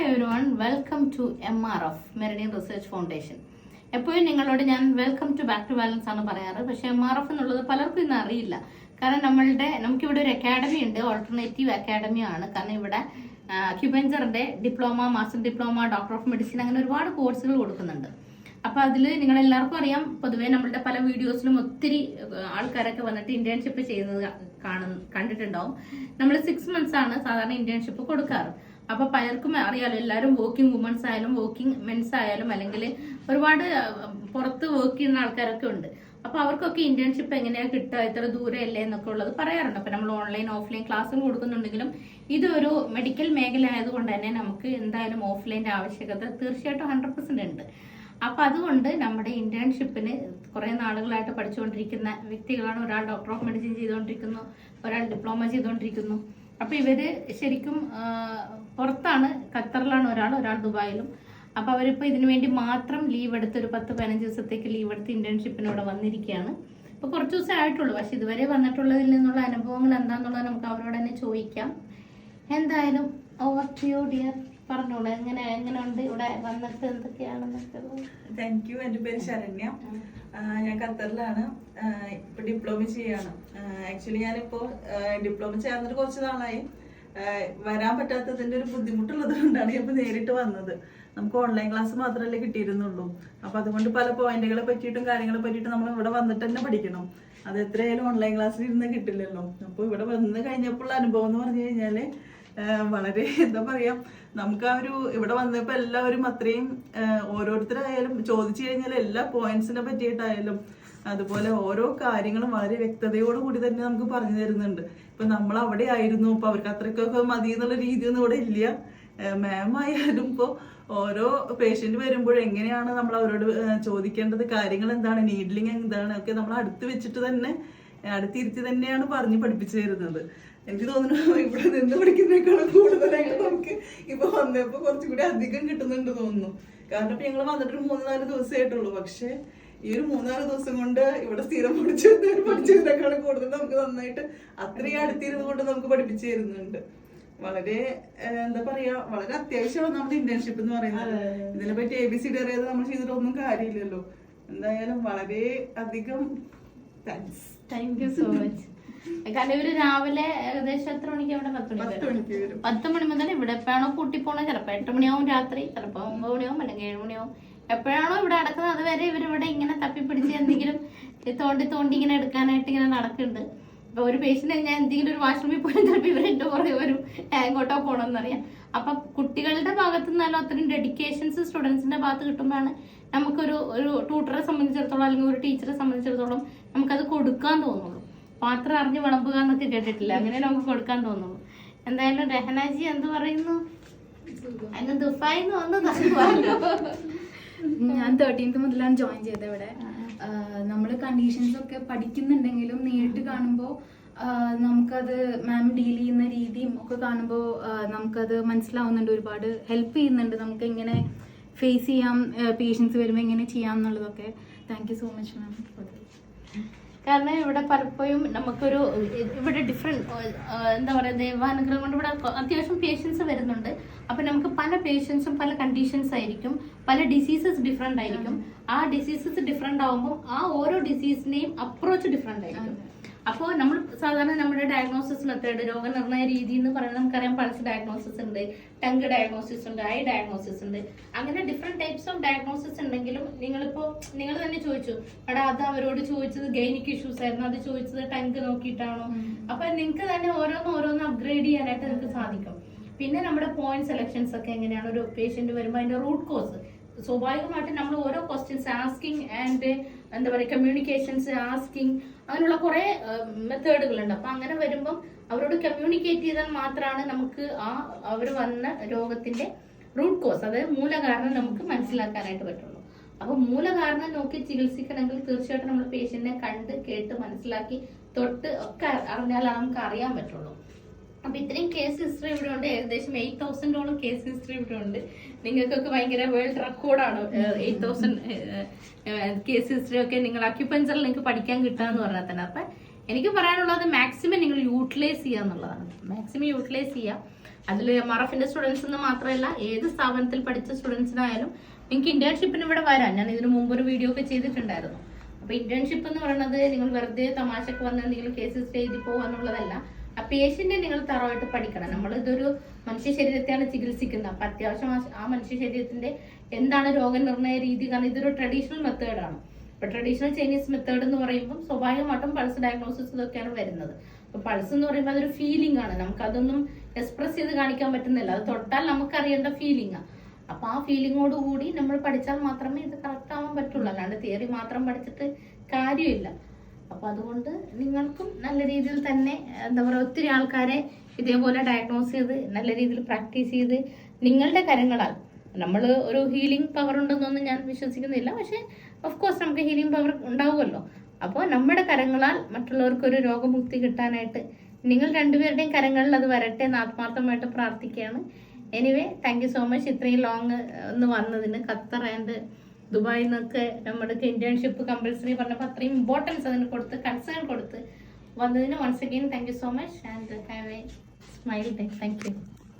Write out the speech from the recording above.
Hi every one welcome to M R F Meridian research foundation എപ്പോഴും നിങ്ങളോട് ഞാൻ welcome to back to balance ആണ് പറയാറ്. പക്ഷെ എം ആർ എഫ് എന്നുള്ളത് പലർക്കും ഇന്ന് അറിയില്ല. കാരണം നമ്മളുടെ നമുക്കിവിടെ ഒരു അക്കാഡമി ഉണ്ട്. ഓൾട്ടർനേറ്റീവ് അക്കാഡമി ആണ്. കാരണം ഇവിടെ ക്യുബെഞ്ചറിന്റെ diploma master diploma doctor of medicine അങ്ങനെ ഒരുപാട് കോഴ്സുകൾ കൊടുക്കുന്നുണ്ട്. അപ്പൊ അതിൽ നിങ്ങൾ എല്ലാവർക്കും അറിയാം. പൊതുവേ നമ്മളുടെ പല വീഡിയോസിലും ഒത്തിരി ആൾക്കാരൊക്കെ വന്നിട്ട് ഇന്റേൺഷിപ്പ് ചെയ്യുന്നത് കാണുന്ന കണ്ടിട്ടുണ്ടാവും. നമ്മൾ സിക്സ് മന്ത്സ് ആണ് സാധാരണ ഇന്റേൺഷിപ്പ് കൊടുക്കാറ്. അപ്പൊ പലർക്കും അറിയാലോ എല്ലാരും വർക്കിംഗ് വുമൺസ് ആയാലും വർക്കിംഗ് മെൻസ് ആയാലും അല്ലെങ്കിൽ ഒരുപാട് പുറത്ത് വർക്ക് ചെയ്യുന്ന ആൾക്കാരൊക്കെ ഉണ്ട്. അപ്പൊ അവർക്കൊക്കെ ഇന്റേൺഷിപ്പ് എങ്ങനെയാ കിട്ടുക ഇത്ര ദൂരമല്ലേ എന്നൊക്കെ ഉള്ളത് പറയാറുണ്ട്. അപ്പൊ നമ്മൾ ഓൺലൈൻ ഓഫ്ലൈൻ ക്ലാസ്സുകൾ കൊടുക്കുന്നുണ്ടെങ്കിലും ഇതൊരു മെഡിക്കൽ മേഖല ആയതുകൊണ്ട് തന്നെ നമുക്ക് എന്തായാലും ഓഫ്ലൈന്റെ ആവശ്യകത തീർച്ചയായിട്ടും ഹൺഡ്രഡ് പെർസെന്റ് ഉണ്ട്. അപ്പൊ അതുകൊണ്ട് നമ്മുടെ ഇന്റേൺഷിപ്പിന് കുറെ നാളുകളായിട്ട് പഠിച്ചുകൊണ്ടിരിക്കുന്ന വ്യക്തികളാണ് ഒരാൾ ഡോക്ടർ ഓഫ് മെഡിസിൻ ചെയ്തുകൊണ്ടിരിക്കുന്നു ഒരാൾ ഡിപ്ലോമ ചെയ്തുകൊണ്ടിരിക്കുന്നു. അപ്പൊ ഇവർ ശരിക്കും പുറത്താണ് ഖത്തറിലാണ് ഒരാൾ ഒരാൾ ദുബായിലും. അപ്പൊ അവരിപ്പോ ഇതിനു വേണ്ടി മാത്രം ലീവ് എടുത്ത് ഒരു പത്ത് പതിനഞ്ച് ദിവസത്തേക്ക് ലീവ് എടുത്ത് ഇന്റേൺഷിപ്പിനോട് വന്നിരിക്കുകയാണ്. ഇപ്പോൾ കുറച്ച് ദിവസമേ ആയിട്ടുള്ളൂ. പക്ഷെ ഇതുവരെ വന്നിട്ടുള്ളതിൽ നിന്നുള്ള അനുഭവങ്ങൾ എന്താണെന്നുള്ളത് നമുക്ക് അവരോട് തന്നെ ചോദിക്കാം. എന്തായാലും ഓവർ ടു യു ഡിയർ പറഞ്ഞോളൂ. എങ്ങനെ എങ്ങനെയുണ്ട് ഇവിടെ വന്നിട്ട്? എന്തൊക്കെയാണെന്നൊക്കെ താങ്ക് യു എന്റെ പേര് ശരണ്യ. ഞാൻ ഖത്തറിലാണ്. ഇപ്പൊ ഡിപ്ലോമ ചെയ്യാണ്. ആക്ച്വലി ഞാനിപ്പോ ഡിപ്ലോമ ചേർന്നിട്ട് കുറച്ച് നാളായി. വരാൻ പറ്റാത്തതിന്റെ ഒരു ബുദ്ധിമുട്ടുള്ളത് കൊണ്ടാണ് ഞാൻ നേരിട്ട് വന്നത്. നമുക്ക് ഓൺലൈൻ ക്ലാസ് മാത്രമല്ലേ കിട്ടിയിരുന്നുള്ളൂ. അപ്പൊ അതുകൊണ്ട് പല പോയിന്റുകളെ പറ്റിയിട്ടും കാര്യങ്ങളെ പറ്റിയിട്ടും നമ്മൾ ഇവിടെ വന്നിട്ട് തന്നെ പഠിക്കണം. അത് എത്രയായാലും ഓൺലൈൻ ക്ലാസ്സിൽ ഇരുന്ന് കിട്ടില്ലല്ലോ. അപ്പോൾ ഇവിടെ വന്ന് കഴിഞ്ഞപ്പോൾ അനുഭവം എന്ന് പറഞ്ഞു കഴിഞ്ഞാൽ വളരെ എന്താ പറയാ നമുക്ക് ആ ഒരു ഇവിടെ വന്നപ്പോ എല്ലാവരും അത്രയും ഓരോരുത്തരായാലും ചോദിച്ചു കഴിഞ്ഞാൽ എല്ലാ പോയിന്റ്സിനെ പറ്റിയിട്ടായാലും അതുപോലെ ഓരോ കാര്യങ്ങളും വളരെ വ്യക്തതയോടു കൂടി തന്നെ നമുക്ക് പറഞ്ഞു തരുന്നുണ്ട്. ഇപ്പൊ നമ്മൾ അവിടെ ആയിരുന്നു ഇപ്പൊ അവർക്ക് അത്രയ്ക്കൊക്കെ മതി എന്നുള്ള രീതിയൊന്നും ഇവിടെ ഇല്ല. മാം ആയാലും ഇപ്പോ ഓരോ പേഷ്യന്റ് വരുമ്പോൾ എങ്ങനെയാണ് നമ്മൾ അവരോട് ചോദിക്കേണ്ടത്? കാര്യങ്ങൾ എന്താണ്? നീഡ്ലിങ് എന്താണ്? ഒക്കെ നമ്മൾ അടുത്ത് വെച്ചിട്ട് തന്നെ അടുത്തിരുത്തി തന്നെയാണ് പറഞ്ഞ് പഠിപ്പിച്ചു തരുന്നത്. എനിക്ക് തോന്നുന്നു ഇവിടെ നിന്ന് പഠിക്കുന്നതിനേക്കാളും കൂടുതലായിട്ട് നമുക്ക് ഇപ്പൊ വന്നപ്പോ കുറച്ചുകൂടി അധികം കിട്ടുന്നുണ്ട് തോന്നുന്നു. കാരണം ഇപ്പൊ ഞങ്ങൾ വന്നിട്ട് മൂന്ന് നാല് ദിവസമായിട്ടുള്ളൂ പക്ഷെ ഈ ഒരു മൂന്നാൽ ദിവസം കൊണ്ട് ഇവിടെ സ്ഥിരം പഠിച്ചു പഠിച്ചതിനേക്കാളും കൂടുതൽ നമുക്ക് നന്നായിട്ട് അത്രയും അടുത്തിരുന്ന് കൊണ്ട് നമുക്ക് പഠിപ്പിച്ചു തരുന്നുണ്ട് വളരെ എന്താ പറയാ വളരെ അത്യാവശ്യമാണ് നമ്മുടെ ഇന്റേൺഷിപ്പ് എന്ന് പറയുന്നത്. ഇതിനെ പറ്റി എ ബി സി ഡി അറിയാതെ നമ്മൾ ചെയ്തിട്ടൊന്നും കാര്യമില്ലല്ലോ. എന്തായാലും വളരെ അധികം thanks thank you so much കാരണം ഇവർ രാവിലെ ഏകദേശം എത്ര മണിക്ക് അവിടെ പത്ത് മണി പത്ത് മണിക്ക് വരും? പത്ത് മണി മുതൽ ഇവിടെ എപ്പോഴാണോ കൂട്ടി പോണോ ചിലപ്പോ എട്ട് മണിയാവും രാത്രി ചിലപ്പോ ഒമ്പത് മണിയാവും അല്ലെങ്കിൽ ഏഴ് മണിയാവും. എപ്പോഴാണോ ഇവിടെ അടക്കുന്നത് അതുവരെ ഇവരിവിടെ ഇങ്ങനെ തപ്പിപ്പിടിച്ച് എന്തെങ്കിലും തോണ്ടി തോണ്ടി ഇങ്ങനെ എടുക്കാനായിട്ട് ഇങ്ങനെ നടക്കുന്നുണ്ട്. അപ്പൊ ഒരു പേഷ്യന്റ് ഞാൻ എന്തെങ്കിലും ഒരു വാഷ്റൂമിൽ പോയി ചിലപ്പോൾ ഇവർ എന്റെ പുറകെ വരും. എങ്ങോട്ടോ പോകണമെന്നറിയാം അപ്പൊ കുട്ടികളുടെ ഭാഗത്ത് നിന്നാലും അത്രയും ഡെഡിക്കേഷൻസ് സ്റ്റുഡൻസിന്റെ ഭാഗത്ത് കിട്ടുമ്പോഴാണ് നമുക്കൊരു ഒരു ട്യൂട്ടറെ സംബന്ധിച്ചിടത്തോളം അല്ലെങ്കിൽ ഒരു ടീച്ചറെ സംബന്ധിച്ചിടത്തോളം നമുക്കത് കൊടുക്കാൻ തോന്നുള്ളൂ. പാത്രം അറിഞ്ഞ് വിളമ്പുക എന്നൊക്കെ കേട്ടിട്ടില്ല? അങ്ങനെ നമുക്ക് കൊടുക്കാൻ തോന്നുള്ളൂ. എന്തായാലും രഹനാജി എന്ത് പറയുന്നു? അതിന് ദുഫായി വന്നതാണ് ഞാൻ തേർട്ടീൻത്ത് മുതലാണ് ജോയിൻ ചെയ്തത് ഇവിടെ. നമ്മൾ കണ്ടീഷൻസ് ഒക്കെ പഠിക്കുന്നുണ്ടെങ്കിലും നേരിട്ട് കാണുമ്പോൾ നമുക്കത് മാം ഡീൽ ചെയ്യുന്ന രീതിയും ഒക്കെ കാണുമ്പോൾ നമുക്കത് മനസ്സിലാവുന്നുണ്ട്. ഒരുപാട് ഹെൽപ്പ് ചെയ്യുന്നുണ്ട്. നമുക്ക് എങ്ങനെ ഫേസ് ചെയ്യാം പേഷ്യൻസ് വരുമ്പോൾ എങ്ങനെ ചെയ്യാം എന്നുള്ളതൊക്കെ. Thank you so much ma'am കാരണം ഇവിടെ പലപ്പോഴും നമുക്കൊരു ഇവിടെ ഡിഫറെന്റ് എന്താ പറയുക ദൈവാനുഗ്രഹം കൊണ്ട് ഇവിടെ അത്യാവശ്യം പേഷ്യൻസ് വരുന്നുണ്ട്. അപ്പൊ നമുക്ക് പല പേഷ്യൻസും പല കണ്ടീഷൻസ് ആയിരിക്കും. പല ഡിസീസസ് ഡിഫറെന്റ് ആയിരിക്കും. ആ ഡിസീസസ് ഡിഫറെന്റ് ആവുമ്പോൾ ആ ഓരോ ഡിസീസിനെയും അപ്രോച്ച് ഡിഫറെന്റ് ആയിരിക്കും. അപ്പോൾ നമ്മൾ സാധാരണ നമ്മുടെ ഡയഗ്നോസിസ് മെത്തേഡ് രോഗനിർണയ രീതി എന്ന് പറയുന്നത് നമുക്കറിയാം. പൾസ് ഡയഗ്നോസിസ് ഉണ്ട് ടങ്ക് ഡയഗ്നോസിസ് ഉണ്ട് ഐ ഡയഗ്നോസിസ് ഉണ്ട്. അങ്ങനെ ഡിഫറെന്റ് ടൈപ്സ് ഓഫ് ഡയഗ്നോസിസ് ഉണ്ടെങ്കിലും നിങ്ങളിപ്പോൾ നിങ്ങൾ തന്നെ ചോദിച്ചു എടാ അത് അവരോട് ചോദിച്ചത് ഗൈനിക് ഇഷ്യൂസ് ആയിരുന്നു. അത് ചോദിച്ചത് ടങ്ക് നോക്കിയിട്ടാണോ? അപ്പൊ നിങ്ങൾക്ക് തന്നെ ഓരോന്ന് ഓരോന്ന് അപ്ഗ്രേഡ് ചെയ്യാനായിട്ട് നിങ്ങൾക്ക് സാധിക്കും. പിന്നെ നമ്മുടെ പോയിന്റ് സെലക്ഷൻസ് ഒക്കെ എങ്ങനെയാണ്? ഒരു പേഷ്യന്റ് വരുമ്പോൾ അതിന്റെ റൂട്ട് കോസ് സ്വാഭാവികമായിട്ടും നമ്മൾ ഓരോ ക്വസ്റ്റ്യൻസ് ആസ്കിങ് ആൻഡ് എന്താ പറയുക കമ്മ്യൂണിക്കേഷൻസ് ആസ്കിങ് അങ്ങനെയുള്ള കുറെ മെത്തേഡുകളുണ്ട് അപ്പൊ അങ്ങനെ വരുമ്പം അവരോട് കമ്മ്യൂണിക്കേറ്റ് ചെയ്താൽ മാത്രമാണ് നമുക്ക് ആ അവർ വന്ന രോഗത്തിന്റെ റൂട്ട് കോസ് അതായത് മൂലകാരണം നമുക്ക് മനസ്സിലാക്കാനായിട്ട് പറ്റുള്ളൂ. അപ്പൊ മൂലകാരണം നോക്കി ചികിത്സിക്കണമെങ്കിൽ തീർച്ചയായിട്ടും നമ്മൾ പേഷ്യന്റിനെ കണ്ട് കേട്ട് മനസ്സിലാക്കി തൊട്ട് ഒക്കെ അറിഞ്ഞാലാണ് നമുക്ക് അറിയാൻ പറ്റുള്ളൂ. അപ്പൊ ഇത്രയും കേസ് ഹിസ്റ്ററി ഇവിടെ ഉണ്ട് ഏകദേശം എയ്റ്റ് തൗസൻഡോളം കേസ് ഹിസ്റ്ററി ഇവിടെ ഉണ്ട് നിങ്ങൾക്കൊക്കെ ഭയങ്കര വേൾഡ് റെക്കോർഡാണ് എയ്റ്റ് തൗസൻഡ് കേസ് ഹിസ്റ്ററി ഒക്കെ നിങ്ങൾ അക്യുപഞ്ചറിൽ നിങ്ങൾക്ക് പഠിക്കാൻ കിട്ടാന്ന് പറഞ്ഞാൽ തന്നെ. അപ്പൊ എനിക്ക് പറയാനുള്ളത് മാക്സിമം നിങ്ങൾ യൂട്ടിലൈസ് ചെയ്യുക എന്നുള്ളതാണ്. മാക്സിമം യൂട്ടിലൈസ് ചെയ്യുക. അതിൽ എം ആർ എഫിന്റെ സ്റ്റുഡൻസ് എന്ന് മാത്രമല്ല ഏത് സ്ഥാപനത്തിൽ പഠിച്ച സ്റ്റുഡൻസിനായാലും നിങ്ങൾക്ക് ഇന്റേൺഷിപ്പിന് ഇവിടെ വരാം. ഞാൻ ഇതിനു മുമ്പ് ഒരു വീഡിയോ ഒക്കെ ചെയ്തിട്ടുണ്ടായിരുന്നു. അപ്പൊ ഇന്റേൺഷിപ്പ് എന്ന് പറയുന്നത് നിങ്ങൾ വെറുതെ തമാശക്ക് വന്ന് എന്തെങ്കിലും കേസ് എഴുതി പോകുക പേഷ്യന്റിനെ നിങ്ങൾ തറവായിട്ട് പഠിക്കണം. നമ്മൾ ഇതൊരു മനുഷ്യ ശരീരത്തെയാണ് ചികിത്സിക്കുന്നത്. അപ്പൊ അത്യാവശ്യം ആ- മനുഷ്യ ശരീരത്തിന്റെ എന്താണ് രോഗനിർണയ രീതി? കാരണം ഇതൊരു ട്രഡീഷണൽ മെത്തേഡാണ് ഇപ്പൊ ട്രഡീഷണൽ ചൈനീസ് മെത്തേഡ് എന്ന് പറയുമ്പോൾ സ്വാഭാവികമായിട്ടും പൾസ് ഡയഗ്നോസിസ് ഇതൊക്കെയാണ് വരുന്നത്. അപ്പൊ പൾസ് എന്ന് പറയുമ്പോൾ അതൊരു ഫീലിംഗ് ആണ്. നമുക്ക് അതൊന്നും എക്സ്പ്രസ് ചെയ്ത് കാണിക്കാൻ പറ്റുന്നില്ല. അത് തൊട്ടാൽ നമുക്ക് അറിയേണ്ട ഫീലിംഗ് അപ്പൊ ആ ഫീലിങ്ങോട് കൂടി നമ്മൾ പഠിച്ചാൽ മാത്രമേ ഇത് കറക്റ്റ് ആവാൻ പറ്റുള്ളൂ. അല്ലാണ്ട് തിയറി മാത്രം പഠിച്ചിട്ട് കാര്യമില്ല. അപ്പൊ അതുകൊണ്ട് നിങ്ങൾക്കും നല്ല രീതിയിൽ തന്നെ എന്താ പറയുക ഒത്തിരി ആൾക്കാരെ ഇതേപോലെ ഡയഗ്നോസ് ചെയ്ത് നല്ല രീതിയിൽ പ്രാക്ടീസ് ചെയ്ത് നിങ്ങളുടെ കരങ്ങളാൽ നമ്മൾ ഒരു ഹീലിംഗ് പവർ ഉണ്ടെന്നൊന്നും ഞാൻ വിശ്വസിക്കുന്നില്ല പക്ഷേ ഓഫ് കോഴ്സ് നമുക്ക് ഹീലിംഗ് പവർ ഉണ്ടാവുമല്ലോ. അപ്പോൾ നമ്മുടെ കരങ്ങളാൽ മറ്റുള്ളവർക്ക് ഒരു രോഗമുക്തി കിട്ടാനായിട്ട് നിങ്ങൾ രണ്ടുപേരുടെയും കരങ്ങളിൽ അത് വരട്ടെ എന്ന് ആത്മാർത്ഥമായിട്ട് പ്രാർത്ഥിക്കുകയാണ്. Anyway thank you so much ഇത്രയും ലോങ് ഒന്ന് വന്നതിന് ഖത്തർ ആൻഡ് ദുബായിൽ നിന്നൊക്കെ നമ്മുടെ ഇന്റേൺഷിപ്പ് കമ്പൽസറി പറഞ്ഞപ്പോൾ അത്രയും ഇമ്പോർട്ടൻസ് അതിന് കൊടുത്ത് കൺസേൺ കൊടുത്ത് വന്നതിന് once again thank you so much and have a smile day thank you